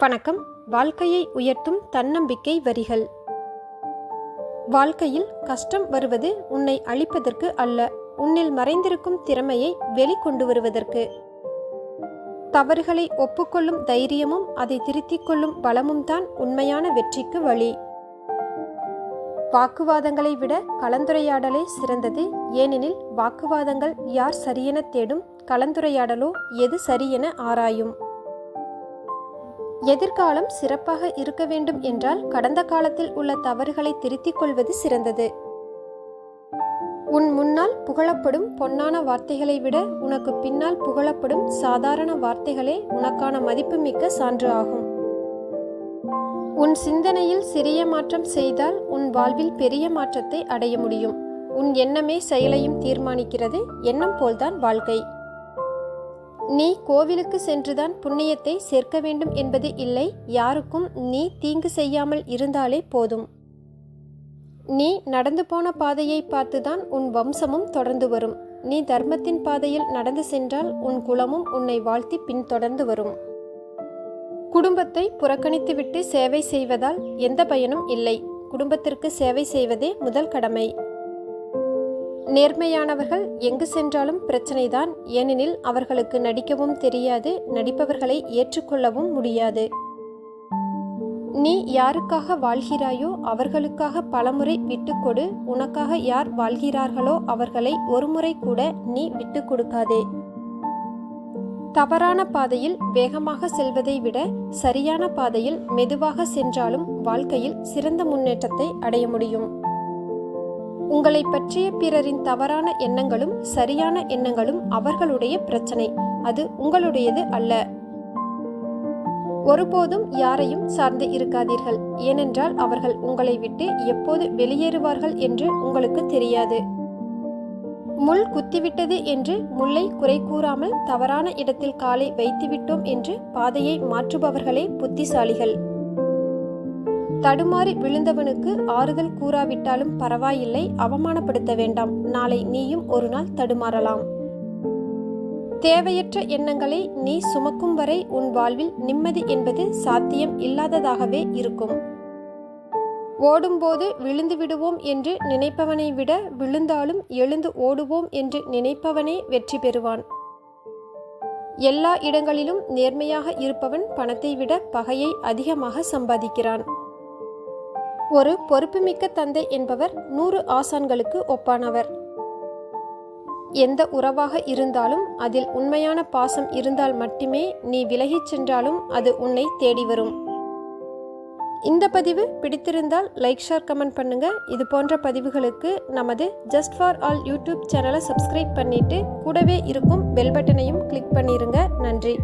வணக்கம். வாழ்க்கையை உயர்த்தும் தன்னம்பிக்கை வரிகள். வாழ்க்கையில் கஷ்டம் வருவது உன்னை அழிப்பதற்கு அல்ல உன்னில் மறைந்திருக்கும் திறமையை வெளிக்கொண்டு வருவதற்கு தவறுகளை ஒப்புக்கொள்ளும் தைரியமும் அதை திருத்திக் கொள்ளும் பலமும் தான் உண்மையான வெற்றிக்கு வழி. வாக்குவாதங்களை விட கலந்துரையாடலே சிறந்தது ஏனெனில் வாக்குவாதங்கள் யார் சரியென தேடும் கலந்துரையாடலோ எது சரியென ஆராயும். எதிர்காலம் சிறப்பாக இருக்க வேண்டும் என்றால் கடந்த காலத்தில் உள்ள தவறுகளை திருத்திக் கொள்வது சிறந்தது. உன் முன்னால் புகழப்படும் பொன்னான வார்த்தைகளை விட உனக்கு பின்னால் புகழப்படும் சாதாரண வார்த்தைகளே உனக்கான மதிப்புமிக்க சான்று ஆகும். உன் சிந்தனையில் சிறிய மாற்றம் செய்தால் உன் வாழ்வில் பெரிய மாற்றத்தை அடைய முடியும். உன் எண்ணமே செயலையும் தீர்மானிக்கிறது. எண்ணம் போல்தான் வாழ்க்கை. நீ கோவிலுக்கு சென்றுதான் புண்ணியத்தை சேர்க்க வேண்டும் என்பது இல்லை. யாருக்கும் நீ தீங்கு செய்யாமல் இருந்தாலே போதும். நீ நடந்து போன பாதையை பார்த்துதான் உன் வம்சமும் தொடர்ந்து வரும். நீ தர்மத்தின் பாதையில் நடந்து சென்றால் உன் குலமும் உன்னை வாழ்த்தி பின்தொடர்ந்து வரும். குடும்பத்தை புறக்கணித்துவிட்டு சேவை செய்வதால் எந்த பயனும் இல்லை. குடும்பத்திற்கு சேவை செய்வதே முதல் கடமை. நேர்மையானவர்கள் எங்கு சென்றாலும் பிரச்சனைதான். ஏனெனில் அவர்களுக்கு நடிக்கவும் தெரியாது நடிப்பவர்களை ஏற்றுக்கொள்ளவும் முடியாது. நீ யாருக்காக வாழ்கிறாயோ அவர்களுக்காக பலமுறை விட்டுக்கொடு உனக்காக யார் வாழ்கிறார்களோ அவர்களை ஒருமுறை கூட நீ விட்டு கொடுக்காதே. தவறான பாதையில் வேகமாக செல்வதை விட சரியான பாதையில் மெதுவாக சென்றாலும் வாழ்க்கையில் சிறந்த முன்னேற்றத்தை அடைய முடியும். உங்களை பற்றிய பிறரின் தவறான எண்ணங்களும் சரியான எண்ணங்களும் அவர்களுடைய பிரச்சனை. அது உங்களுடையது அல்ல. ஒருபோதும் யாரையும் சார்ந்து இருக்காதீர்கள். ஏனென்றால் அவர்கள் உங்களை விட்டு எப்போது வெளியேறுவார்கள் என்று உங்களுக்கு தெரியாது. முள் குத்திவிட்டது என்று முல்லை குறை கூறாமல் தவறான இடத்தில் காலை வைத்துவிட்டோம் என்று பாதையை மாற்றுபவர்களே புத்திசாலிகள். தடுமாறி விழுந்தவனுக்கு ஆறுதல் கூறாவிட்டாலும் பரவாயில்லை அவமானப்படுத்த வேண்டாம். நாளை நீயும் ஒரு நாள் தடுமாறலாம். தேவையற்ற எண்ணங்களை நீ சுமக்கும் வரை உன் வாழ்வில் நிம்மதி என்பது சாத்தியம் இல்லாததாகவே இருக்கும். ஓடும்போது விழுந்து விடுவோம் என்று நினைப்பவனை விட விழுந்தாலும் எழுந்து ஓடுவோம் என்று நினைப்பவனே வெற்றி பெறுவான். எல்லா இடங்களிலும் நேர்மையாக இருப்பவன் பணத்தை விட பகையை அதிகமாக சம்பாதிக்கிறான். ஒரு பொறுப்புமிக்க தந்தை என்பவர் நூறு ஆசான்களுக்கு ஒப்பானவர். எந்த உறவாக இருந்தாலும் அதில் உண்மையான பாசம் இருந்தால் மட்டுமே நீ விலகிச் சென்றாலும் அது உன்னை தேடி வரும். இந்த பதிவு பிடித்திருந்தால் லைக் ஷேர் கமெண்ட் பண்ணுங்க. இது போன்ற பதிவுகளுக்கு நமது ஜஸ்ட் ஃபார் ஆல் யூடியூப் சேனலை சப்ஸ்கிரைப் பண்ணிட்டு கூடவே இருக்கும் பெல் பட்டனையும் கிளிக் பண்ணிருங்க. நன்றி.